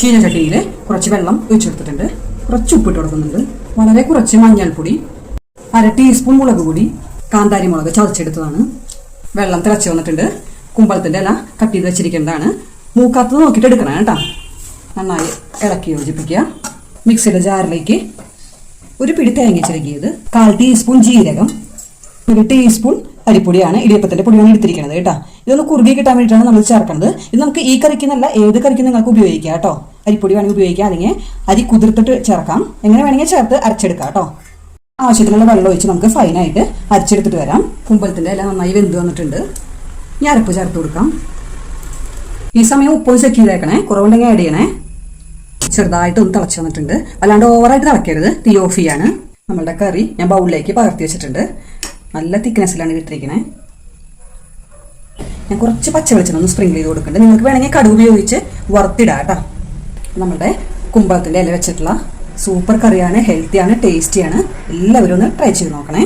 ചീനച്ചട്ടിയിൽ കുറച്ച് വെള്ളം ഒഴിച്ചെടുത്തിട്ടുണ്ട്. കുറച്ച് ഉപ്പിട്ട് കൊടുക്കുന്നുണ്ട്. വളരെ കുറച്ച് മഞ്ഞൾപ്പൊടി അര ടീസ്പൂൺ മുളക് പൊടി കാന്താരി മുളക് ചതച്ചെടുത്തതാണ്. വെള്ളം തിളച്ച് വന്നിട്ടുണ്ട്. കുമ്പളത്തിന്റെ ഇല കട്ട് ചെയ്ത് വെച്ചിരിക്കേണ്ടതാണ് മൂക്കാത്തത് നോക്കിയിട്ട് എടുക്കണം കേട്ടോ. നന്നായി ഇളക്കി യോജിപ്പിക്കുക. മിക്സിയുടെ ജാറിലേക്ക് ഒരു പിടി തേങ്ങ ചിരകിയത് കാൽ ടീസ്പൂൺ ജീരകം ഒരു ടീസ്പൂൺ അരിപ്പൊടിയാണ് ഇടിയപ്പത്തിന്റെ പൊടിയാണ് എടുത്തിരിക്കുന്നത് കേട്ടോ. ഇതൊന്ന് കുറുകി കിട്ടാൻ വേണ്ടിയിട്ടാണ് നമ്മൾ ചേർക്കുന്നത്. ഇത് നമുക്ക് ഈ കറിക്കുന്നല്ല ഏത് കറിക്കും നിങ്ങൾക്ക് ഉപയോഗിക്കാം കേട്ടോ. അരിപ്പൊടി വേണമെങ്കിൽ ഉപയോഗിക്കാം അല്ലെങ്കിൽ അരി കുതിർത്തിട്ട് ചേർക്കാം. എങ്ങനെ വേണമെങ്കിൽ ചേർത്ത് അരച്ചെടുക്കാം കേട്ടോ. ആവശ്യത്തിനുള്ള വെള്ളം ഒഴിച്ച് നമുക്ക് ഫൈനായിട്ട് അരച്ചെടുത്തിട്ട് വരാം. കുമ്പളത്തിന്റെ എല്ലാം നന്നായി വെന്ത് വന്നിട്ടുണ്ട്. ഞാൻ അരപ്പ് ചേർത്ത് കൊടുക്കാം. ഈ സമയം ഉപ്പൊന്ന് ചെക്ക് ചെയ്തേക്കണേ. കുറവുണ്ടെങ്കിൽ ആഡ് ചെയ്യണേ. ചെറുതായിട്ട് ഒന്ന് തിളച്ച് വന്നിട്ടുണ്ട്. അല്ലാണ്ട് ഓവറായിട്ട് തിളക്കരുത്. തീ ഓഫ് ചെയ്യാണ്. നമ്മളുടെ കറി ഞാൻ ബൗളിലേക്ക് പകർത്തി വെച്ചിട്ടുണ്ട്. നല്ല തിക്നെസ്സിലാണ് ഇട്ടിരിക്കണേ. ഞാൻ കുറച്ച് പച്ച വെളിച്ചെണ്ണ ഒന്ന് സ്പ്രിങ്കിൾ ചെയ്ത് കൊടുക്കുന്നുണ്ട് നിങ്ങൾക്ക് വേണമെങ്കിൽ കടുക് ഉപയോഗിച്ച് വറുത്തിടാം കേട്ടോ നമ്മുടെ കുമ്പളത്തിന്റെ ഇല വെച്ചിട്ടുള്ള സൂപ്പർ കറിയാണ് ഹെൽത്തിയാണ് ടേസ്റ്റിയാണ് എല്ലാവരും ഒന്ന് ട്രൈ ചെയ്ത് നോക്കണേ.